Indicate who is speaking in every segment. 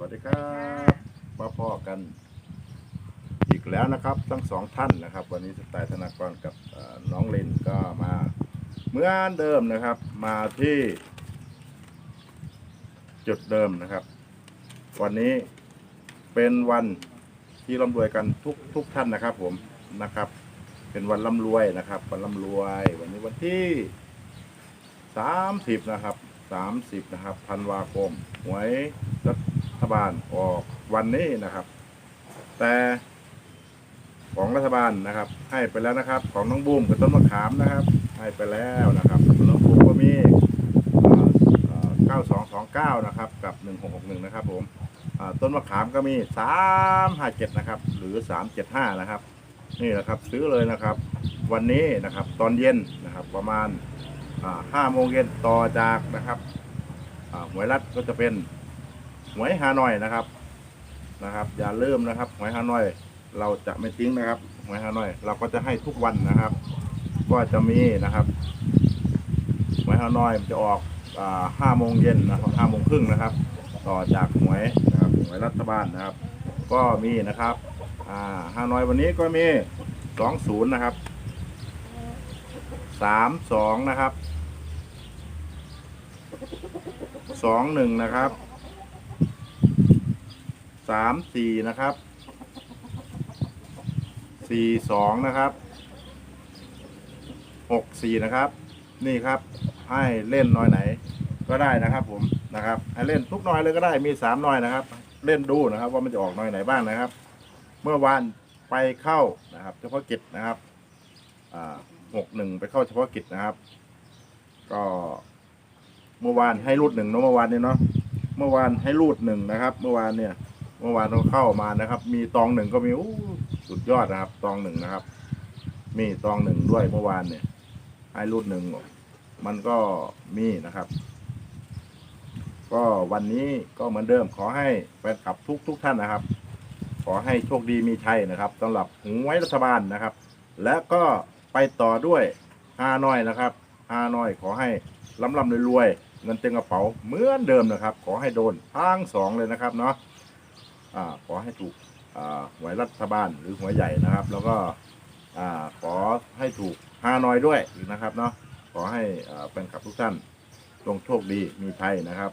Speaker 1: วัสดีครับมาพ่อกันอีกแล้วนะครับ ทั้งสองท่านนะครับ วันนี้สไตล์ธนากรกับเอ่อน้องเลนก็มาเหมือนเดิมนะครับ มาที่จุดเดิมนะครับ วันนี้เป็นวันที่ร่ำรวยกันทุกทุกท่านนะครับ ผมนะครับ เป็นวันร่ำรวยนะครับ วันร่ำรวย วันนี้วันที่สามสิบนะครับสามสิบนะครับธันวาคมหวย ฐบาลออกวันนี้นะครับ แต่ของรัฐบาลนะครับ ให้ไปแล้วนะครับ ของน้องบูมกับต้นมะขามนะครับ ให้ไปแล้วนะครับน้องบูมก็มีเก้าสองสองเก้านะครับ กับหนึ่งหกหกหนึ่งนะครับผมต้นมะขามก็มีสามห้าเจ็ดนะครับ หรือสามเจ็ดห้านะครับ นี่นะครับซื้อเลยนะครับ วันนี้นะครับ ตอนเย็นนะครับ ประมาณห้าโมงเย็นต่อจากนะครับหวยรัฐก็จะเป็น หวยฮานอยนะครับนะครับ อย่าลืมนะครับหวยฮานอย เราจะไม่ทิ้งนะครับหวยฮานอย เราก็จะให้ทุกวันนะครับ ก็จะมีนะครับหวยฮานอยมันจะออกห้าโมงเย็นนะครับห้าโมงครึ่งนะครับ ต่อจากหวยนะครับหวยรัฐบาลนะครับ ก็มีนะครับอ่าฮานอยวันนี้ก็มีสองศูนย์นะครับสามสองนะครับสองหนึ่งนะครับ สามสี่นะครับสี่สองนะครับหกสี่นะครับ นี่ครับ ให้เล่นน้อยไหน ก็ได้นะครับ ผมนะครับให้เล่นทุกน้อยเลยก็ได้มีสามน้อยนะครับ เล่นดูนะครับ ว่ามันจะออกน้อยไหนบ้างนะครับ เมื่อวานไปเข้านะครับ เฉพาะกิจนะครับหกหนึ่งไปเข้าเฉพาะกิจนะครับ ก็เมื่อวานให้รูดหนึ่งเนอะเมื่อวานเนี่ยเนาะเมื่อวานให้รูดหนึ่งนะครับ เมื่อวานเนี่ย เมื่อวานเราเข้ามานะครับ มีตองหนึ่งก็มีอู้สุดยอดนะครับ ตองหนึ่งนะครับ มีตองหนึ่งด้วยเมื่อวานเนี่ยให้รูดหนึ่งมันก็มีนะครับ ก็วันนี้ก็เหมือนเดิมขอให้แฟนคลับทุกทุกท่านนะครับ ขอให้โชคดีมีชัยนะครับสำหรับหวยรัฐบาลนะครับ และก็ไปต่อด้วยฮานอยนะครับฮานอยขอให้ล้ำลำรวยๆเงินเต็มกระเป๋าเหมือนเดิมนะครับ ขอให้โดนทั้งสองเลยนะครับเนาะ ขอให้ถูกหวยรัฐบาลหรือหวยใหญ่นะครับ แล้วก็ขอให้ถูกฮานอยด้วยนะครับเนาะขอให้แฟนคลับทุกท่านจงโชคดีมีชัยนะครับ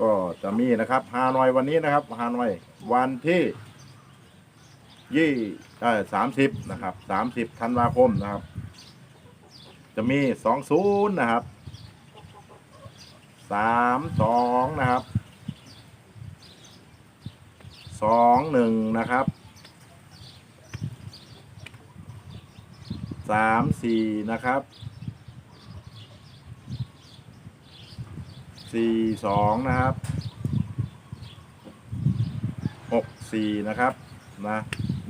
Speaker 1: ก็จะมีนะครับฮานอยวันนี้นะครับฮานอยวันที่ยี่สามสิบนะครับสามสิบธันวาคมนะครับ จะมีสองศูนย์นะครับสามสองนะครับ สองหนึ่งนะครับสามสี่นะครับสี่สองนะครับหกสี่นะครับนะ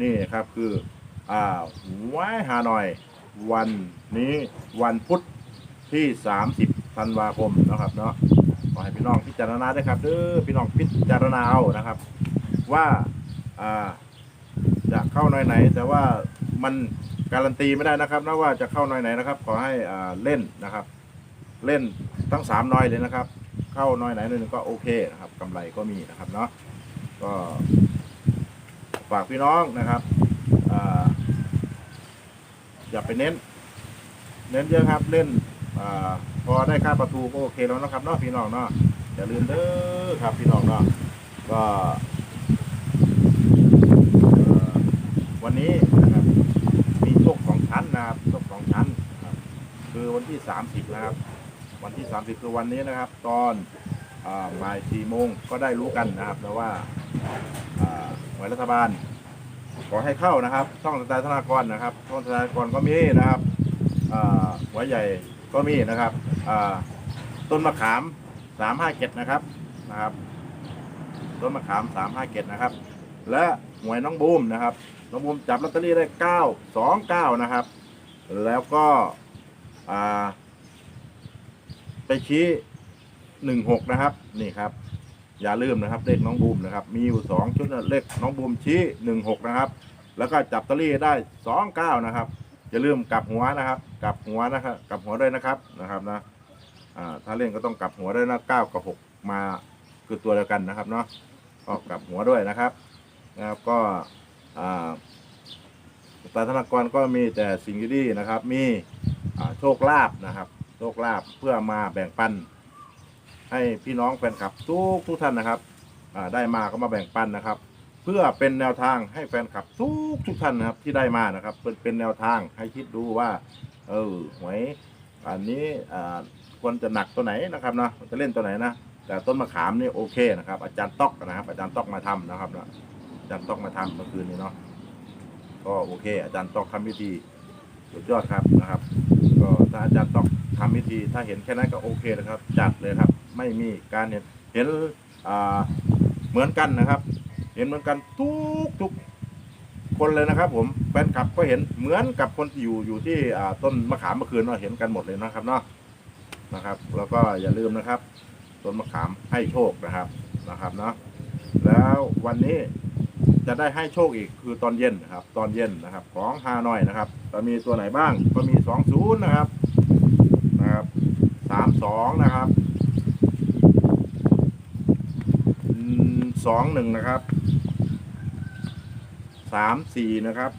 Speaker 1: นี่ครับคืออ่าไว้ฮานอย วันนี้วันพุธที่ 30ธันวาคมนะครับเนาะขอให้พี่น้องพิจารณาด้วยครับเด้อพี่น้องพิจารณาเอานะครับ ว่าอจะเข้าน่อยไหน แต่ว่ามันการันตีไม่ได้นะครับนะว่าจะเข้าน่อยไหนนะครับ ขอให้เล่นนะครับ เล่นทั้งสามน้อยเลยนะครับ เข้าน้อยไหนหนึ่งก็โอเคนะครับกำไรก็มีนะครับเนาะก็ฝากพี่น้องนะครับออย่าไปเน้น เน้นเยอะครับเล่นอพอได้ค่าประตูก็โอเคแล้วนะครับเนาะพี่น้องเนาะอย่าลืมเด้อครับพี่น้องเนาะก็เอ่อ วันนี้นะครับมีโชคสองชั้นนะครับโชคสองชั้นนะครับคือวันที่สามสิบนะครับ วันที่สามสิบคือวันนี้นะครับ ตอนอ่าบ่ายสี่โมงก็ได้รู้กันนะครับแล้วว่าหน่วยรัฐบาล ขอให้เข้านะครับช่องสไตล์ธนากรนะครับช่องสไตล์ธนากรก็มีนะครับหัวใหญ่ก็มีนะครับต้นมะขามสามห้าเกตนะครับนะครับต้นมะขามสามห้าเกตนะครับ และหวยน้องบูมนะครับ น้องบูมจับลอตเตอรี่ได้เก้าสองเก้านะครับ แล้วก็อ่าไปชี้หนึ่งหกนะครับนี่ครับ อย่าลืมนะครับ เลขน้องบูมนะครับ มีอยู่สองชุดนะเลขน้องบูมชี้หนึ่งหกนะครับ แล้วก็จับตอรี่ได้สองเก้านะครับอย่าลืมกลับหัวนะครับ กลับหัวนะครับกลับหัวด้วยนะครับนะครับนะอ่าถ้าเล่นก็ต้องกลับหัวด้วยนะเก้ากับหกมาคือตัวเดียวกันนะครับเนาะออกกลับหัวด้วยนะครับนะครับก็ อ่าสตาธนากรก็มีแต่สิ่งดีๆนะครับ มีโชคลาภนะครับ โชคลาภเพื่อมาแบ่งปัน ให้พี่น้องแฟนคลับทุกทุกท่านนะครับได้มาก็มาแบ่งปันนะครับ เพื่อเป็นแนวทางให้แฟนคลับทุกทุกท่านนะครับที่ได้มานะครับ เป็นเป็นแนวทางให้คิดดูว่า เออหวยอันนี้ควรจะหนักตัวไหนนะครับเนาะจะเล่นตัวไหนนะแต่ต้นมะขามนี่โอเคนะครับ อาจารย์ต๊อกนะครับ อาจารย์ต๊อกมาทำนะครับนะ จารย์ต๊อกมาทำเมื่อคืนนี้เนาะก็โอเค อาจารย์ต๊อกทำพิธีสุดยอดครับนะครับ ก็ถ้าอาจารย์ต๊อกทำพิธี ถ้าเห็นแค่นั้นก็โอเคนะครับ จัดเลยครับ ไม่มีการเห็นเห็นเหมือนกันนะครับ เห็นเหมือนกันทุกทุกคนเลยนะครับ ผมแฟนคลับก็เห็นเหมือนกับคนที่อยู่อยู่ที่ต้นมะขามเมื่อคืนเนาะเห็นกันหมดเลยนะครับเนาะนะครับ แล้วก็อย่าลืมนะครับ ต้นมะขามให้โชคนะครับนะครับเนาะแล้ววันนี้ จะได้ให้โชคอีกคือตอนเย็นนะครับ ตอนเย็นนะครับ ของฮานอยนะครับจะมีตัวไหนบ้างก็มีสองศูนย์นะครับนะครับสามสองนะครับสองหนึ่งนะครับสามสี่นะครับ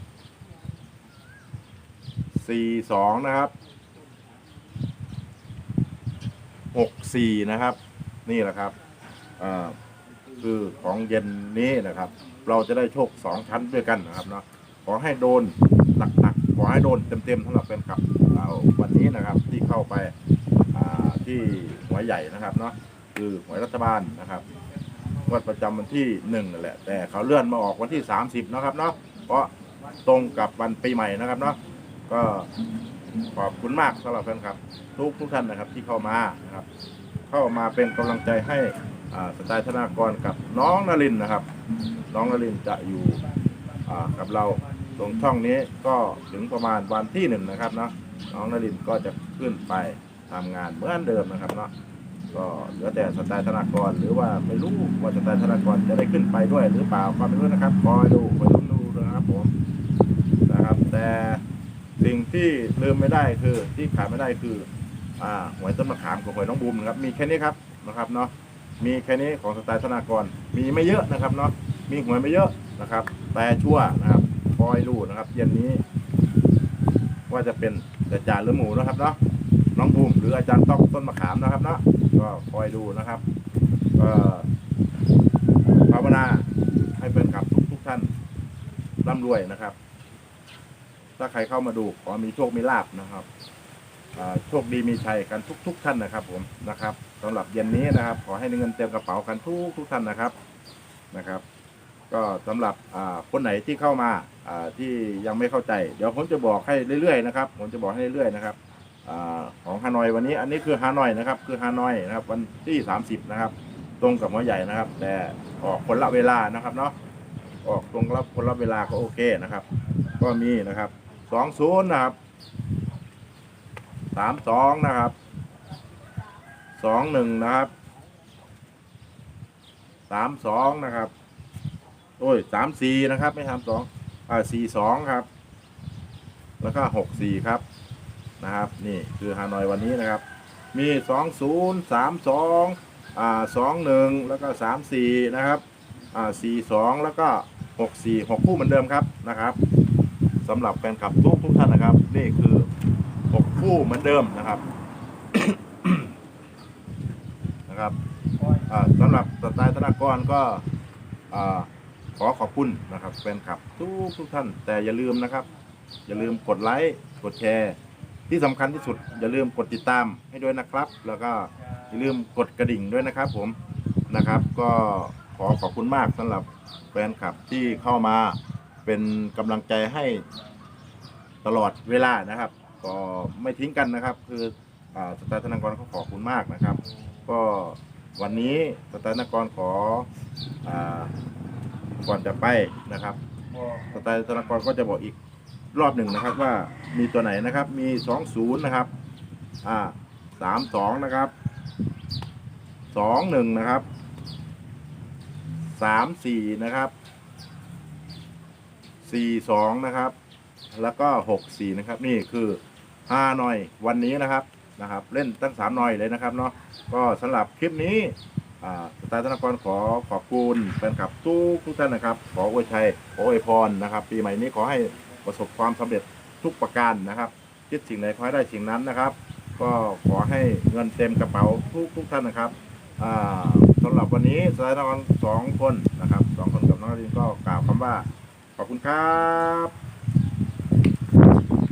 Speaker 1: สี่สองนะครับหกสี่นะครับ นี่แหละครับอ่า คือของเย็นนี้นะครับ เราจะได้โชคสองชั้นด้วยกันนะครับเนาะขอให้โดนหนักๆขอให้โดนเต็มๆสำหรับแฟนคลับเราวันนี้นะครับที่เข้าไปที่หวยใหญ่นะครับเนาะคือหวยรัฐบาลนะครับงวดประจำวันที่หนึ่งนั่นแหละ แต่เขาเลื่อนมาออกวันที่สามสิบนะครับเนาะเพราะตรงกับวันปีใหม่นะครับเนาะก็ขอบคุณมากสำหรับแฟนคลับ ทุกทุกท่านนะครับที่เข้ามานะครับ เข้ามาเป็นกำลังใจให้ สไตล์ธนากรกับน้องนลินนะครับ น้องนลินจะอยู่กับเราตรงช่องนี้ก็ถึงประมาณวันที่หนึ่งนะครับเนาะน้องนลินก็จะขึ้นไปทำงานเหมือนเดิมนะครับเนาะก็เหลือแต่สไตล์ธนากรหรือว่าไม่รู้ว่าสไตล์ธนากรจะได้ขึ้นไปด้วยหรือเปล่าก็ไม่รู้นะครับคอยดูคอยลุ้นดูนะครับผมนะครับ แต่สิ่งที่ลืมไม่ได้คือที่ขาดไม่ได้คืออ่าหวยต้นมะขามกับหวยน้องบูมนะครับมีแค่นี้ครับนะครับเนาะ มีแค่นี้ของสไตล์ธนากร มีไม่เยอะนะครับเนาะมีหวยไม่เยอะนะครับ แต่ชั่วนะครับคอยดูนะครับ เย็นนี้ ว่าจะเป็นแต่จานหรือหมูนะครับเนาะน้องบูมหรืออาจารย์ต้องต้นมะขามนะครับเนาะก็คอยดูนะครับก็ภาวนาให้เป็นกับทุกทุกท่านร่ำรวยนะครับ ถ้าใครเข้ามาดูขอมีโชคมีลาบนะครับโชคดีมีชัยกันทุก ๆ ท่านนะครับ ผมนะครับ สำหรับเย็นนี้นะครับ ขอให้เงินเต็มกระเป๋ากันทุกทุกท่านนะครับนะครับ ก็สำหรับคนไหนที่เข้ามาที่ยังไม่เข้าใจ เดี๋ยวผมจะบอกให้เรื่อยๆนะครับผมจะบอกให้เรื่อยๆนะครับอของฮานอยวันนี้อันนี้คือฮานอยนะครับ คือฮานอยนะครับวันที่ 30 นะครับ ตรงกับหัวใหญ่นะครับ แต่ออกคนละเวลานะครับเนาะออกตรงรับคนละเวลาก็โอเคนะครับ ก็มีนะครับ20นะครับสามสองนะครับ สองหนึ่งนะครับสามสองนะครับ โอ้ยสามสี่นะครับ ไม่ทำสองอ่าสี่สองครับ แล้วก็หกสี่ครับนะครับ นี่คือฮานอยวันนี้นะครับ มีสองศูนย์สามสองอ่าสองหนึ่งแล้วก็สามสี่นะครับอ่าสี่สองแล้วก็หกสี่หกคู่เหมือนเดิมครับนะครับสำหรับแฟนคลับทุกทุกท่านนะครับ นี่คือหกคู่เหมือนเดิมนะครับ นะครับสำหรับสไตล์ธนากรก็ขอขอบคุณนะครับแฟนคลับทุกทุกท่าน แต่อย่าลืมนะครับ อย่าลืมกดไลค์กดแชร์ ที่สำคัญที่สุด อย่าลืมกดติดตามให้ด้วยนะครับ แล้วก็อย่าลืมกดกระดิ่งด้วยนะครับ ผมนะครับ ก็ขอขอบคุณมากสำหรับแฟนคลับที่เข้ามาเป็นกำลังใจให้ตลอดเวลานะครับ ก็ไม่ทิ้งกันนะครับ คือ สไตล์ธนากรเขาขอบคุณมากนะครับ ก็วันนี้สไตล์ธนากรขออาก่อนจะไปนะครับสไตล์ธนากรก็จะบอกอีกรอบหนึ่งนะครับว่ามีตัวไหนนะครับมีสองศูนย์นะครับอ่าสามสองนะครับสองหนึ่งนะครับสามสี่นะครับสี่สองนะครับ แล้วก็หกสี่นะครับ นี่คือห้าหน่อยวันนี้นะครับ นะครับ เล่นตั้งสามหน่อยเลยนะครับเนาะก็สำหรับคลิปนี้สไตล์ธนกรขอขอบคุณแฟนคลับทุกทุกท่านนะครับ ขออวยชัยขออวยพรนะครับ ปีใหม่นี้ขอให้ประสบความสำเร็จทุกประการนะครับคิดสิ่งไหนขอให้ได้สิ่งนั้นนะครับ ก็ขอให้เงินเต็มกระเป๋าทุกทุกท่านนะครับอ่าสำหรับวันนี้สไตล์ธนกรสองคนนะครับสองคนกับน้องรินก็กล่าวคำว่าขอบคุณครับ